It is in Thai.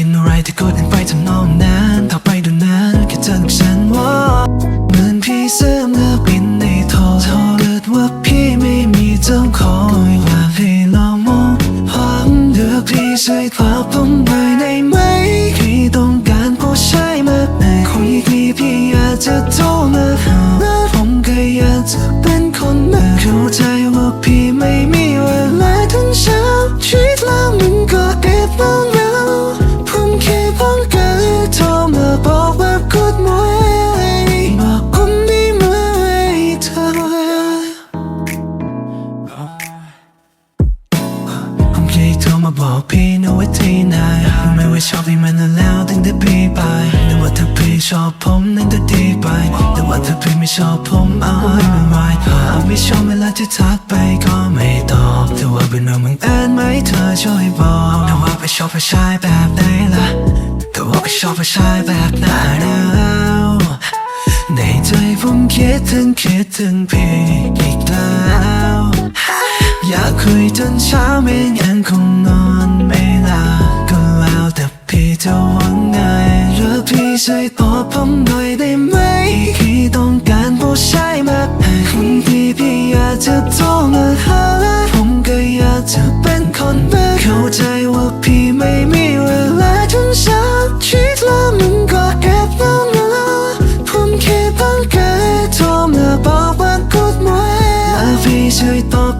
กินอะไรที่ก็เดินไปทำนองนั้นถ้าไปดูนั้นแค่เธอกับฉันว่าเหมือนพี่เสริมเลือกบินในโทรโทรเกิดว่าพี่ไม่มีเจ้าของอยาพี่ลองมองความเลือกพี่ช่วยพาผมไปได้ไหมพี่ต้องการผู้ชายมากในคุยดีพี่อยากจะ มาบอกพี่นะว่าที่ไหนไหมว่าชอบพี่มานานแล้วตั้งแต่พี่ไปแต่ว่าถ้าพี่ชอบผมนั่นก็ดีไปแต่ว่าถ้าพี่ไม่ชอบผมเอาไม่เป็นไรหาไม่ชอบเวลาที่ทักไปก็ไม่ตอบแต่ว่าเป็นเรื่องบังเอิญไหมเธอช่วยบอกแต่ว่าไปชอบผู้ชายแบบไหนล่ะแต่ว่าไปชอบผู้ชายแบบไหนแล้วในใจผมคิดถึงคิดถึงพี่อีกแล้วอยากคุยจนเช้าไม่งั้นคง ผมหน่อยได้ไหมพี่ต้องการผู้ชายมากคนที่พี่อยากจะโทรมาหาผมก็อยากจะเป็นคนแบบเข้าใจว่าพี่ไม่มีเวลาทั้งเช้าชีวิตแล้วมันก็เก็บเอาเงาผมแค่ต้องการโทรมาบอกว่า good morning และพี่ช่วยตอบ